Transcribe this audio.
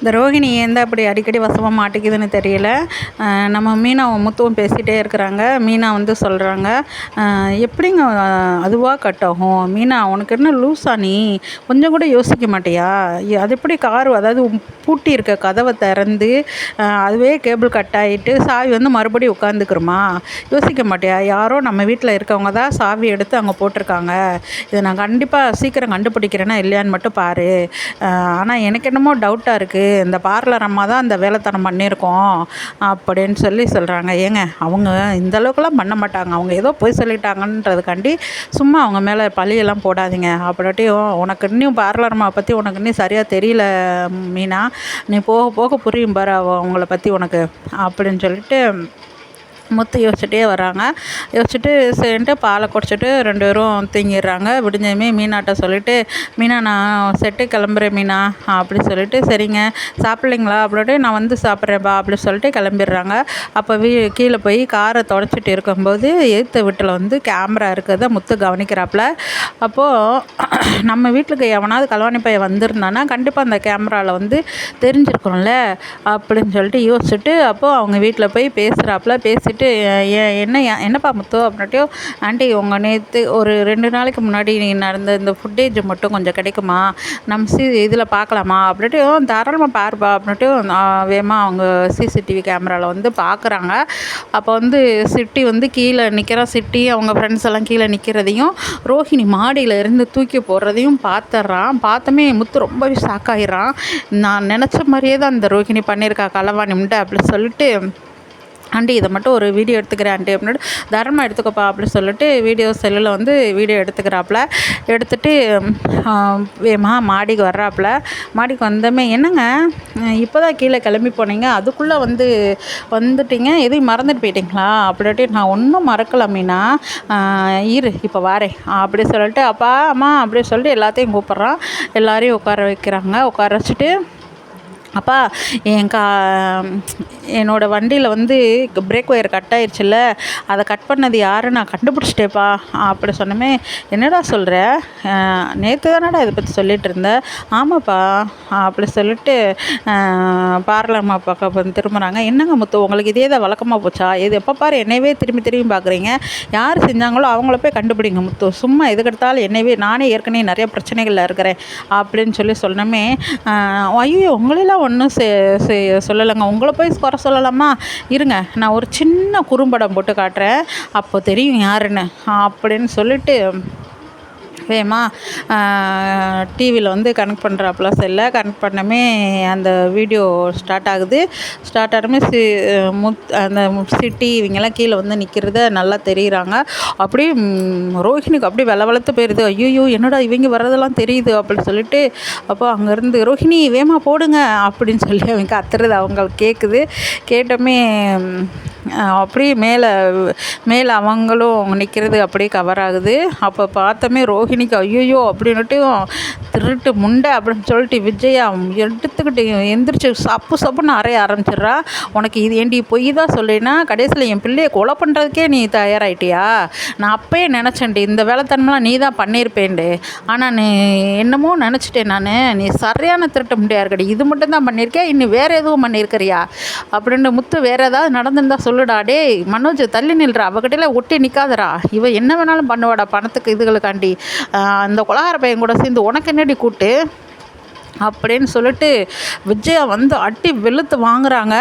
இந்த ரோஹிணி ஏன் தான் அடிக்கடி வசமாக மாட்டிக்குதுன்னு தெரியல. நம்ம மீனாவும் முத்துவும் பேசிகிட்டே இருக்கிறாங்க. மீனா வந்து சொல்கிறாங்க எப்படிங்க அதுவாக கட் ஆகும்? மீனா உனக்கு என்ன லூஸா நீ? கொஞ்சம் கூட யோசிக்க மாட்டியா? அது எப்படி கார் அதாவது பூட்டி இருக்க கதவை திறந்து அதுவே கேபிள் கட் ஆகிட்டு சாவி வந்து மறுபடியும் உட்காந்துக்கிறோமா யோசிக்க மாட்டியா? யாரோ நம்ம வீட்டில் இருக்கவங்க தான் சாவி எடுத்து அங்கே போட்டிருக்காங்க. இதை நான் கண்டிப்பாக சீக்கிரம் கண்டுபிடிக்கிறேன்னா இல்லையான்னு மட்டும் பாரு. ஆனால் எனக்கு என்னமோ டவுட்டாக இருக்குது இந்த பார்லர் அம்மா தான் இந்த வேலைத்தனம் பண்ணியிருக்கோம் அப்படின்னு சொல்லி சொல்கிறாங்க ஏங்க அவங்க இந்த அளவுக்குலாம் பண்ண மாட்டாங்க. அவங்க ஏதோ போய் சொல்லிட்டாங்கன்றதுக்காண்டி சும்மா அவங்க மேலே பழியெல்லாம் போடாதீங்க. அப்படியாட்டியும் உனக்கு இன்னும் பார்லர் அம்மா பற்றி உனக்கு இன்னும் சரியாக தெரியல மீனா. நீ போக போக புரியும் பாரு அவங்கள பற்றி உனக்கு அப்படின்னு சொல்லிட்டு முத்து யோசிச்சுட்டே வராங்க. யோசிச்சுட்டு சரின்ட்டு பாலை குடிச்சிட்டு ரெண்டு பேரும் தூங்கிடுறாங்க. விடிஞ்சதுமே மீனாட்ட சொல்லிட்டு மீனா நான் செட்டு கிளம்புறேன் மீனா. அப்படி சொல்லிட்டு சரிங்க. சாப்பிட்லிங்களா? அப்படின்ட்டு நான் வந்து சாப்பிட்றேன்பா. அப்படின்னு சொல்லிட்டு கிளம்பிடுறாங்க. அப்போ வீ கீழே போய் காரை தொடச்சிட்டு இருக்கும்போது எதிர்த்த வீட்டில் வந்து கேமரா இருக்கிறத முத்து கவனிக்கிறாப்புல. அப்போது நம்ம வீட்டுக்கு எவனாவது கல்வாணி பையன் வந்திருந்தானா கண்டிப்பாக அந்த கேமராவில் வந்து தெரிஞ்சிருக்கணும்ல அப்படின்னு சொல்லிட்டு யோசிச்சுட்டு அப்போது அவங்க வீட்டில் போய் பேசுகிறாப்புல பேசிட்டு "ஏ- என்ன என்னப்பா முத்து? அப்படின்ட்டையும் ஆண்டி உங்கள் நேற்று ஒரு ரெண்டு நாளைக்கு முன்னாடி நீ நடந்த இந்த ஃபுட்டேஜ் மட்டும் கொஞ்சம் கிடைக்குமா? நம்ம சி இதில் பார்க்கலாமா? அப்படின்ட்டு தாராளமாக பாருப்பா. அப்படின்ட்டு வேகமாக அவங்க சிசிடிவி கேமராவில் வந்து பார்க்குறாங்க அப்போ வந்து சிட்டி வந்து கீழே நிற்கிற சிட்டி அவங்க ஃப்ரெண்ட்ஸ் எல்லாம் கீழே நிற்கிறதையும் ரோஹிணி மாடியில் இருந்து தூக்கி போடுறதையும் பார்த்துட்றான் பார்த்தமே முத்து ரொம்பவே ஷாக் ஆகிடுறான் நான் நினச்ச மாதிரியே தான் அந்த ரோஹிணி பண்ணியிருக்கா களவாணிம்ட்டு அப்படின்னு சொல்லிட்டு ஆண்டி இதை மட்டும் ஒரு வீடியோ எடுத்துக்கிறேன் ஆண்டி அப்படின்னு தரமாக எடுத்துக்கோப்பா அப்படின்னு சொல்லிட்டு வீடியோ செல்லில் வந்து வீடியோ எடுத்துக்கிறாப்புல. எடுத்துட்டு வேமா மாடிக்கு வர்றாப்புல. மாடிக்கு வந்தமே என்னங்க? இப்போ தான் கீழே கிளம்பி போனீங்க. அதுக்குள்ளே வந்து வந்துட்டீங்க. எதையும் மறந்துட்டு போயிட்டீங்களா? அப்படின்ட்டு நான் ஒன்றும் மறக்கல மீனா. இரு இப்போ வாரேன். அப்படி சொல்லிட்டு அப்பா அம்மா அப்படி சொல்லிட்டு எல்லாத்தையும் கூப்பிட்றான். எல்லாரையும் உட்கார வைக்கிறாங்க. உட்கார வச்சுட்டு அப்பா என் கா என்னோடய வண்டியில் வந்து பிரேக் ஒயர் கட் ஆயிடுச்சுல்ல அதை கட் பண்ணது யார் நான் கண்டுபிடிச்சிட்டேப்பா அப்படி சொன்னமே என்னடா சொல்கிற நேற்று தானடா இதை பற்றி சொல்லிகிட்டு இருந்தேன் ஆமாப்பா அப்படி சொல்லிட்டு பார்லர்மா பக்கம் வந்து திரும்புகிறாங்க என்னங்க முத்து உங்களுக்கு இதே தான் வழக்கமாக போச்சா? இது எப்போ பாரு என்னையவே திரும்பி திரும்பி பார்க்குறீங்க யார் செஞ்சாங்களோ அவங்கள போய் கண்டுபிடிங்க முத்து. சும்மா எதுக்கெடுத்தாலும் என்னையவே நானே ஏற்கனவே நிறைய பிரச்சனைகளில் இருக்கிறேன். அப்படின்னு சொல்லி சொன்னமே ஐயோ உங்களெல்லாம் ஒன்றும் சொல்லலைங்க. உங்களை போய் குறை சொல்லலாமா? இருங்க நான் ஒரு சின்ன குறும்படம் போட்டு காட்டுறேன். அப்போ தெரியும் யாருன்னு. அப்படின்னு சொல்லிட்டு வேமா டிவியில் வந்து கனெக்ட் பண்ணுறாப்புல செல்லை. கனெக்ட் பண்ணமே அந்த வீடியோ ஸ்டார்ட் ஆகுது. ஸ்டார்ட் ஆனமே சி முத் அந்த சிட்டி இவங்கெல்லாம் கீழே வந்து நிற்கிறத நல்லா தெரிகிறாங்க அப்படியே ரோஹிணிக்கு அப்படியே வெல போயிடுது ஐயோ என்னடா இவங்க வர்றதெல்லாம் தெரியுது அப்படின்னு சொல்லிட்டு அப்போ அங்கேருந்து ரோஹிணி வேமா போடுங்க அப்படின்னு சொல்லி அவங்க கத்துறது அவங்களுக்கு கேட்குது கேட்டோமே அப்படியே மேலே மேலே அவங்களும் நிற்கிறது அப்படியே கவர் ஆகுது. அப்போ பார்த்தோமே ரோஹிணிக்கு ஐயோ அப்படின்னுட்டு திருட்டு முண்டை அப்படின்னு சொல்லிட்டு விஜயா எடுத்துக்கிட்டு எந்திரிச்சு சப்பு சப்புன்னு அறைய ஆரம்பிச்சிடுறா. உனக்கு இது ஏண்டி பொய் தான் சொல்லினா கடைசியில் என் பிள்ளையை கொலை பண்ணுறதுக்கே நீ தயாராகிட்டியா நான் அப்பயே நினச்சேன்டி இந்த வேலைத்தன்மைலாம் நீ தான் பண்ணியிருப்பேன்டு. ஆனால் நீ என்னமோ நினச்சிட்டேன் நான். நீ சரியான திருட்டு முண்டையாக இருக்கடி. இது மட்டும் தான் இன்னும் வேறு எதுவும் பண்ணியிருக்கிறியா? அப்படின்னு முத்து வேறு ஏதாவது நடந்திருந்தா சொல்லுடா டேய் மனோஜ் தள்ளி நில்றா அவகிட்டலாம் ஒட்டி நிற்காதரா இவ என்ன வேணாலும் பண்ணுவாடா பணத்துக்கு இதுகளுக்காண்டி. அந்த கொலகார பையன் கூட சேர்ந்து உனக்கு என்னடி கூட்டு? அப்படின்னு சொல்லிட்டு விஜயா வந்து அட்டி வெளுத்து வாங்குறாங்க.